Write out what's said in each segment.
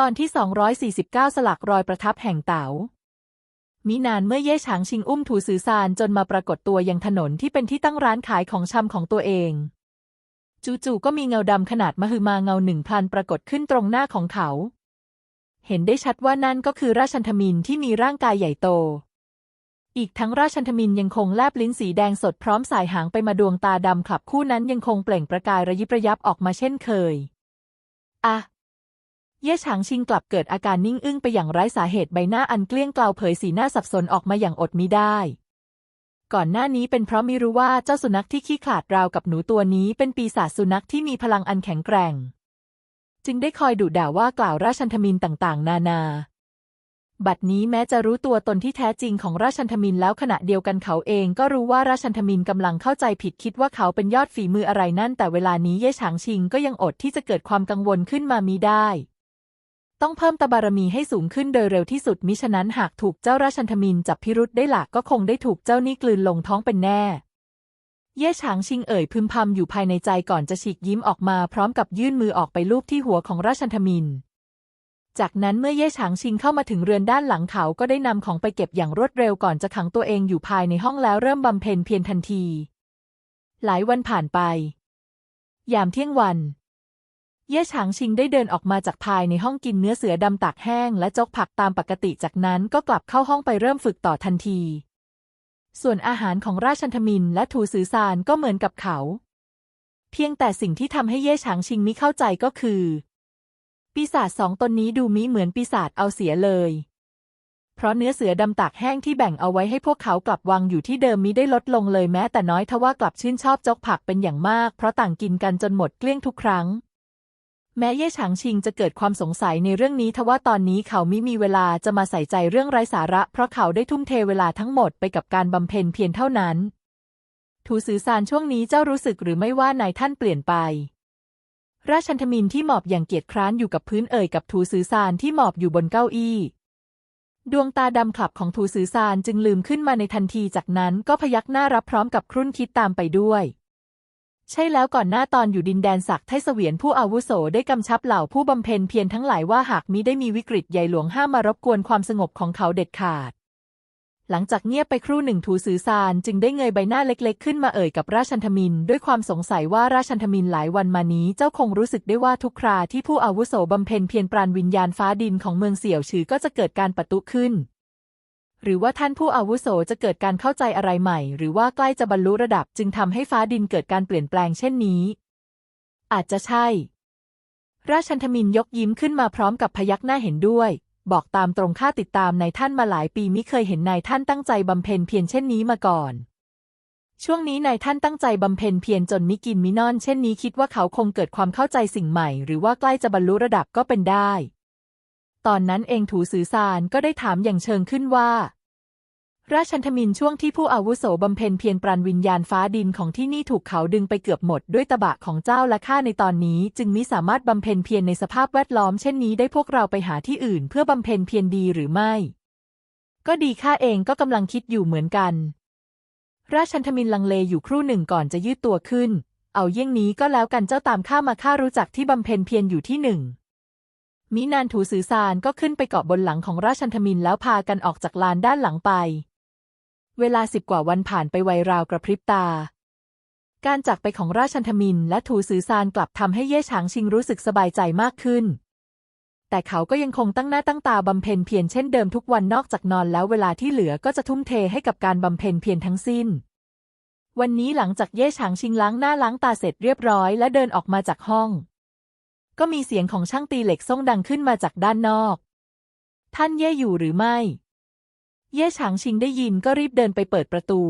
ตอนที่ 249 สลักรอยประทับแห่งเต๋ามินานเมื่อเย่ฉางชิงอุ้มถูซือซานจนมาปรากฏตัวยังถนนที่เป็นที่ตั้งร้านขายของชำของตัวเอง จู่ๆก็มีเงาดำขนาดมหึมาเงาหนึ่งพลันปรากฏขึ้นตรงหน้าของเขา เห็นได้ชัดว่านั่นก็คือราชันทมินที่มีร่างกายใหญ่โต อีกทั้งราชันทมินยังคงแลบลิ้นสีแดงสดพร้อมสายหางไปมาดวงตาดำขลับคู่นั้นยังคงเปล่งประกายระยิบระยับออกมาเช่นเคย อะ เย่ฉางชิงกลับเกิดอาการนิ่งอึ้งไปอย่างไร้สาเหตุใบหน้าอันเกลี้ยงเกลาเผยสีหน้าสับสนออกมาอย่างอดมิได้ ก่อนหน้านี้เป็นเพราะไม่รู้ว่าเจ้าสุนัขที่ขี้ขลาดราวกับหนูตัวนี้เป็นปีศาจสุนัขที่มีพลังอันแข็งแกร่ง จึงได้คอยดุด่าว่ากล่าวราชันทมินต่างๆ นานาบัดนี้แม้จะรู้ตัวตนที่แท้จริงของราชันทมินแล้วขณะเดียวกันเขาเองก็รู้ว่าราชันทมินกำลังเข้าใจผิดคิดว่าเขาเป็นยอดฝีมืออะไรนั่นแต่เวลานี้เย่ฉางชิงก็ยังอดที่จะเกิดความกังวลขึ้นมามีได้ ต้องเพิ่มตบารมีให้สูงขึ้นโดยเร็วที่สุดมิฉะนั้นหากถูกเจ้าราชันทมินจับพิรุษได้หลักก็คงได้ถูกเจ้านี่กลืนลงท้องเป็นแน่ เย่ฉางชิงเอ่ยพึมพำอยู่ภายในใจก่อนจะฉีกยิ้มออกมาพร้อมกับยื่นมือออกไปลูบที่หัวของราชันทมิน จากนั้นเมื่อเย่ฉางชิงเข้ามาถึงเรือนด้านหลังเขาก็ได้นำของไปเก็บอย่างรวดเร็วก่อนจะขังตัวเองอยู่ภายในห้องแล้วเริ่มบำเพ็ญเพียรทันที หลายวันผ่านไป ยามเที่ยงวัน เย่ฉางชิงได้เดินออกมาจากภายในห้องกินเนื้อเสือดำตากแห้งและจกผักตามปกติจากนั้นก็กลับเข้าห้องไปเริ่มฝึกต่อทันที ส่วนอาหารของราชันทมินและถูซือซานก็เหมือนกับเขา เพียงแต่สิ่งที่ทำให้เย่ฉางชิงมิเข้าใจก็คือ ปีศาจสองตนนี้ดูมิเหมือนปีศาจเอาเสียเลย เพราะเนื้อเสือดำตากแห้งที่แบ่งเอาไว้ให้พวกเขากลับวางอยู่ที่เดิมมิได้ลดลงเลยแม้แต่น้อยทว่ากลับชื่นชอบจกผักเป็นอย่างมาก เพราะต่างกินกันจนหมดเกลี้ยงทุกครั้ง แม้เย่ฉางชิงจะเกิดความสงสัยในเรื่องนี้ทว่าตอนนี้เขามิมีเวลาจะมาใส่ใจเรื่องไร้สาระ เพราะเขาได้ทุ่มเทเวลาทั้งหมดไปกับการบำเพ็ญเพียรเท่านั้น ถูซือซานช่วงนี้เจ้ารู้สึกหรือไม่ว่านายท่านเปลี่ยนไป ราชันทมินที่หมอบอย่างเกียจคร้านอยู่กับพื้นเอ่ยกับถูซือซานที่หมอบอยู่บนเก้าอี้ ดวงตาดำขลับของถูซือซานจึงลืมขึ้นมาในทันทีจากนั้นก็พยักหน้ารับพร้อมกับครุ่นคิดตามไปด้วย ใช่แล้วก่อนหน้าตอนอยู่ดินแดนศักดิ์ไทเสวียนผู้อาวุโสได้กำชับเหล่าผู้บำเพ็ญเพียรทั้งหลายว่าหากมิได้มีวิกฤตใหญ่หลวงห้ามมารบกวนความสงบของเขาเด็ดขาด หลังจากเงียบไปครู่หนึ่งถูซือซานจึงได้เงยใบหน้าเล็กๆ ขึ้นมาเอ่ยกับราชันทมิน ด้วยความสงสัยว่าราชันทมินหลายวันมานี้เจ้าคงรู้สึกได้ว่าทุกคราที่ผู้อาวุโสบำเพ็ญเพียรปราณวิญญาณฟ้าดินของเมืองเสี่ยวฉือก็จะเกิดการปะทุขึ้น หรือว่าท่านผู้อาวุโสจะเกิดการเข้าใจอะไรใหม่ หรือว่าใกล้จะบรรลุระดับจึงทำให้ฟ้าดินเกิดการเปลี่ยนแปลงเช่นนี้ อาจจะใช่ ราชันทมินยกยิ้มขึ้นมาพร้อมกับพยักหน้าเห็นด้วย บอกตามตรงข้าติดตามนายท่านมาหลายปีมิเคยเห็นนายท่านตั้งใจบำเพ็ญเพียรเช่นนี้มาก่อน ช่วงนี้นายท่านตั้งใจบำเพ็ญเพียรจนมิกินมินอน เช่นนี้คิดว่าเขาคงเกิดความเข้าใจสิ่งใหม่ หรือว่าใกล้จะบรรลุระดับก็เป็นได้ ตอนนั้นเองถูซือซานก็ได้ถามอย่างเชิงขึ้นว่า ราชันทมินช่วงที่ผู้อาวุโสบำเพ็ญเพียรปราณวิญญาณฟ้าดินของที่นี่ถูกเขาดึงไปเกือบหมดด้วยตะบะของเจ้าและข้าในตอนนี้ จึงมิสามารถบำเพ็ญเพียรในสภาพแวดล้อมเช่นนี้ได้พวกเราไปหาที่อื่นเพื่อบำเพ็ญเพียรดีหรือไม่ ก็ดีข้าเองก็กำลังคิดอยู่เหมือนกัน ราชันทมินลังเลอยู่ครู่หนึ่งก่อนจะยืดตัวขึ้น เอาเยี่ยงนี้ก็แล้วกันเจ้าตามข้ามาข้ารู้จักที่บำเพ็ญเพียรอยู่ที่หนึ่ง มินานถูซือซานก็ขึ้นไปเกาะบนหลังของราชันทมินแล้วพากันออกจากลานด้านหลังไป เวลาสิบกว่าวันผ่านไปไวราวกระพริบตา การจากไปของราชันทมินและถูซือซานกลับทำให้เย่ฉางชิงรู้สึกสบายใจมากขึ้น แต่เขาก็ยังคงตั้งหน้าตั้งตาบำเพ็ญเพียรเช่นเดิมทุกวันนอกจากนอนแล้วเวลาที่เหลือก็จะทุ่มเทให้กับการบำเพ็ญเพียรทั้งสิ้น วันนี้หลังจากเย่ฉางชิงล้างหน้าล้างตาเสร็จเรียบร้อย และเดินออกมาจากห้อง ก็มีเสียงของช่างตีเหล็กส่งดังขึ้นมาจากด้านนอก ท่านเย่อยู่หรือไม่ เย่ฉางชิงได้ยินก็รีบเดินไปเปิดประตู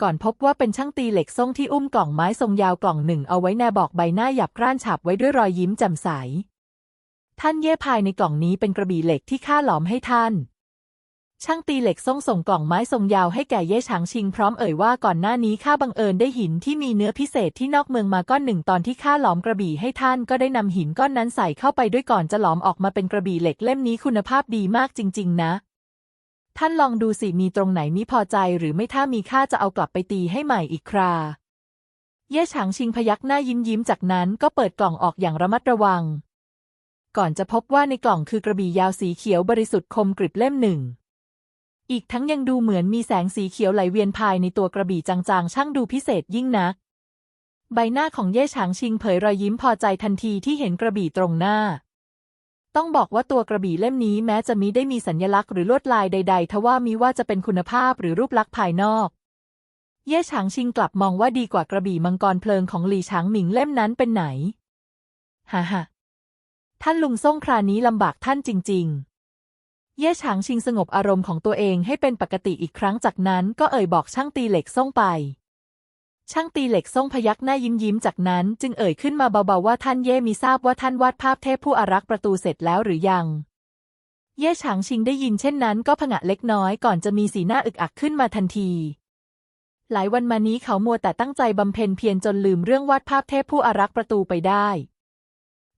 ก่อนพบว่าเป็นช่างตีเหล็กส่งที่อุ้มกล่องไม้ทรงยาวกล่องหนึ่งเอาไว้แนบอกใบหน้าหยับกร้านฉาบไว้ด้วยรอยยิ้มแจ่มใส ท่านเย่ภายในกล่องนี้เป็นกระบี่เหล็กที่ข้าหลอมให้ท่าน ช่างตีเหล็กส่งส่งกล่องไม้ทรงยาวให้แก่เย่ฉางชิงพร้อมเอ่ยว่าก่อนหน้านี้ข้าบังเอิญได้หินที่มีเนื้อพิเศษที่นอกเมืองมาก้อนหนึ่งตอนที่ข้าหลอมกระบี่ให้ท่านก็ได้นำหินก้อนนั้นใส่เข้าไปด้วยก่อนจะหลอมออกมาเป็นกระบี่เหล็กเล่มนี้คุณภาพดีมากจริง ๆ นะ ท่านลองดูสิมีตรงไหนมิพอใจหรือไม่ถ้ามีข้าจะเอากลับไปตีให้ใหม่อีกครา เย่ฉางชิงพยักหน้ายิ้มยิ้มจากนั้นก็เปิดกล่องออกอย่างระมัดระวัง ก่อนจะพบว่าในกล่องคือกระบี่ยาวสีเขียวบริสุทธิ์คมกริบเล่มหนึ่ง อีกทั้งยังดูเหมือนมีแสงสีเขียวไหลเวียนภายในตัวกระบี่จางๆ ช่างดูพิเศษยิ่งนัก ใบหน้าของเย่ฉางชิงเผยรอยยิ้มพอใจทันทีที่เห็นกระบี่ตรงหน้า ต้องบอกว่าตัวกระบี่เล่มนี้แม้จะมิได้มีสัญลักษณ์หรือลวดลายใด ๆ ทว่ามีว่าจะเป็นคุณภาพหรือรูปลักษณ์ภายนอก เย่ฉางชิงกลับมองว่าดีกว่ากระบี่มังกรเพลิงของหลี่ฉางหมิงเล่มนั้นเป็นไหนฮ่าฮ่าท่านลุงส่งครานี้ลำบากท่านจริง ๆ เย่ฉางชิงสงบอารมณ์ของตัวเองให้เป็นปกติอีกครั้งจากนั้นก็เอ่ยบอกช่างตีเหล็กส่งไป ช่างตีเหล็กส่งพยักหน้ายิ้มยิ้มจากนั้นจึงเอ่ยขึ้นมาเบาๆว่าท่านเย่มีทราบว่าท่านวาดภาพเทพผู้อารักษ์ประตูเสร็จแล้วหรือยัง เย่ฉางชิงได้ยินเช่นนั้นก็ผงะเล็กน้อยก่อนจะมีสีหน้าอึกอักขึ้นมาทันทีหลายวันมานี้เขามัวแต่ตั้งใจบำเพ็ญเพียรจนลืมเรื่องวาดภาพเทพผู้อารักษ์ประตูไปได้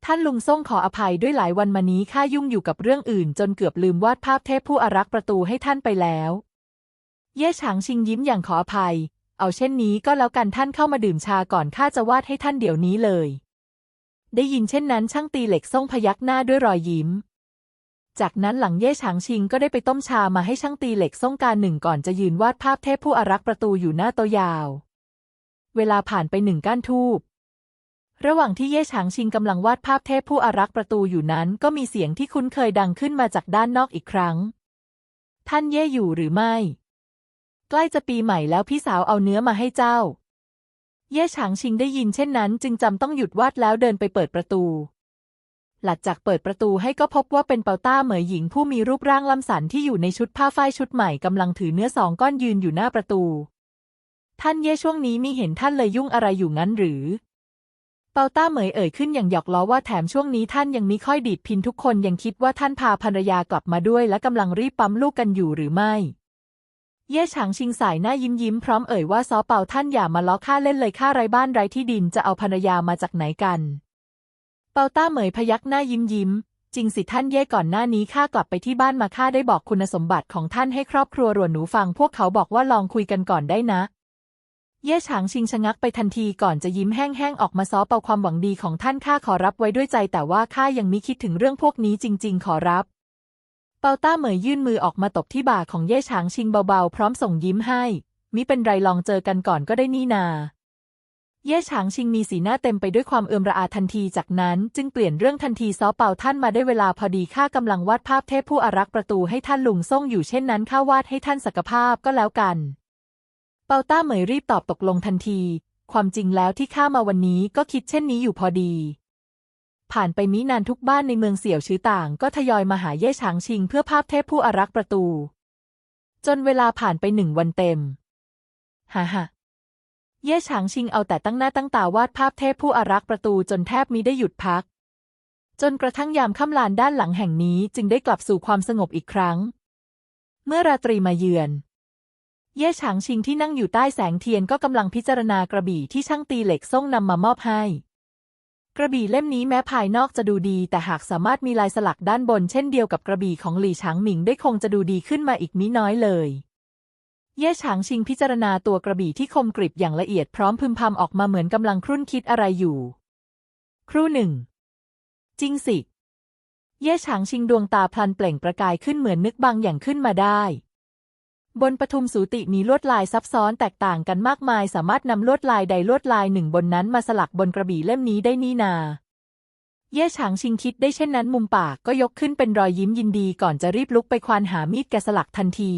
ท่านลุงส่งขออภัยด้วยหลายวันมานี้ข้ายุ่งอยู่กับเรื่องอื่น จนเกือบลืมวาดภาพเทพผู้อารักษ์ประตูให้ท่านไปแล้ว เย่ฉางชิงยิ้มอย่างขออภัย เอาเช่นนี้ก็แล้วกันท่านเข้ามาดื่มชาก่อนข้าจะวาดให้ท่านเดี๋ยวนี้เลย ได้ยินเช่นนั้นช่างตีเหล็กส่งพยักหน้าด้วยรอยยิ้ม จากนั้นหลังเย่ฉางชิงก็ได้ไปต้มชามาให้ช่างตีเหล็กส่งการหนึ่งก่อนจะยืนวาดภาพเทพผู้อารักษ์ประตูอยู่หน้าโตยาว เวลาผ่านไปหนึ่งก้านทูบ ระหว่างที่เย่ฉางชิงกำลังวาดภาพเทพผู้อารักษ์ประตูอยู่นั้น ก็มีเสียงที่คุ้นเคยดังขึ้นมาจากด้านนอกอีกครั้ง ท่านเย่อยู่หรือไม่ ใกล้จะปีใหม่แล้วพี่สาวเอาเนื้อมาให้เจ้า เย่ฉางชิงได้ยินเช่นนั้น จึงจำต้องหยุดวาดแล้วเดินไปเปิดประตู หลังจากเปิดประตูให้ก็พบว่าเป็นเปาต้าเหมยหญิงผู้มีรูปร่างล้ำสันที่อยู่ในชุดผ้าฝ้ายชุดใหม่กำลังถือเนื้อสองก้อนยืนอยู่หน้าประตู ท่านเย่ช่วงนี้มีเห็นท่านเลยยุ่งอะไรอยู่งั้นหรือ เปาต้าเหมยเอ่ยขึ้นอย่างหยอกล้อว่าแถมช่วงนี้ท่านยังมิค่อยดีดพินทุกคนยังคิดว่าท่านพาภรรยากลับมาด้วยและกำลังรีบปั๊มลูกกันอยู่หรือไม่ เย่ฉางชิงสายหน้ายิ้มยิ้มพร้อมเอ่ยว่าซอเปาท่านอย่ามาล้อข้าเล่นเลยข้าไร้บ้านไร้ที่ดินจะเอาภรรยามาจากไหนกัน เปาต้าเหมยพยักหน้ายิ้มยิ้มจริงสิท่านเย่ก่อนหน้านี้ข้ากลับไปที่บ้านมาข้าได้บอกคุณสมบัติของท่านให้ครอบครัวหรวนหนูฟัง พวกเขาบอกว่าลองคุยกันก่อนได้นะ เย่ฉางชิงชะงักไปทันทีก่อนจะยิ้มแห้งๆออกมาซ้อเปาความหวังดีของท่านข้าขอรับไว้ด้วยใจ แต่ว่าข้ายังมิคิดถึงเรื่องพวกนี้จริง ๆ ขอรับ เปาต้าเหมยยื่นมือออกมาตบที่บ่าของเย่ฉางชิงเบาๆ พร้อมส่งยิ้มให้ มิเป็นไรลองเจอกันก่อนก็ได้นี่นา เย่ฉางชิงมีสีหน้าเต็มไปด้วยความเอือมระอาทันทีจากนั้น จึงเปลี่ยนเรื่องทันทีซ้อเปาท่านมาได้เวลาพอดีข้ากำลังวาดภาพเทพผู้อารักษ์ประตูให้ท่านลุงส่งอยู่เช่นนั้นข้าวาดให้ท่านสักภาพก็แล้วกัน เปาต้าเหมยรีบตอบตกลงทันที ความจริงแล้วที่ข้ามาวันนี้ก็คิดเช่นนี้อยู่พอดี ผ่านไปมินานทุกบ้านในเมืองเสี่ยวชื้อต่างก็ทยอยมาหาเย่ฉางชิงเพื่อภาพเทพผู้อารักษ์ประตู จนเวลาผ่านไปหนึ่งวันเต็มฮ่าฮ่าเย่ฉางชิงเอาแต่ตั้งหน้าตั้งตาวาดภาพเทพผู้อารักษ์ประตูจนแทบมิได้หยุดพัก จนกระทั่งยามค่ำลานด้านหลังแห่งนี้จึงได้กลับสู่ความสงบอีกครั้ง เมื่อราตรีมาเยือน เย่ฉางชิงที่นั่งอยู่ใต้แสงเทียนก็กำลังพิจารณากระบี่ที่ช่างตีเหล็กส่งนำมามอบให้ กระบี่เล่มนี้แม้ภายนอกจะดูดี แต่หากสามารถมีลายสลักด้านบนเช่นเดียวกับกระบี่ของหลี่ฉางหมิงได้คงจะดูดีขึ้นมาอีกมิน้อยเลย เย่ฉางชิงพิจารณาตัวกระบี่ที่คมกริบอย่างละเอียดพร้อมพึมพำออกมาเหมือนกำลังครุ่นคิดอะไรอยู่ ครู่หนึ่ง จริงสิ เย่ฉางชิงดวงตาพลันเปล่งประกายขึ้นเหมือนนึกบางอย่างขึ้นมาได้ บนปทุมสูติมีลวดลายซับซ้อนแตกต่างกันมากมาย สามารถนำลวดลายใดลวดลายหนึ่งบนนั้นมาสลักบนกระบี่เล่มนี้ได้นี่นา เย่ฉางชิงคิดได้เช่นนั้นมุมปากก็ยกขึ้นเป็นรอยยิ้มยินดีก่อนจะรีบลุกไปควานหามีดแกะสลักทันที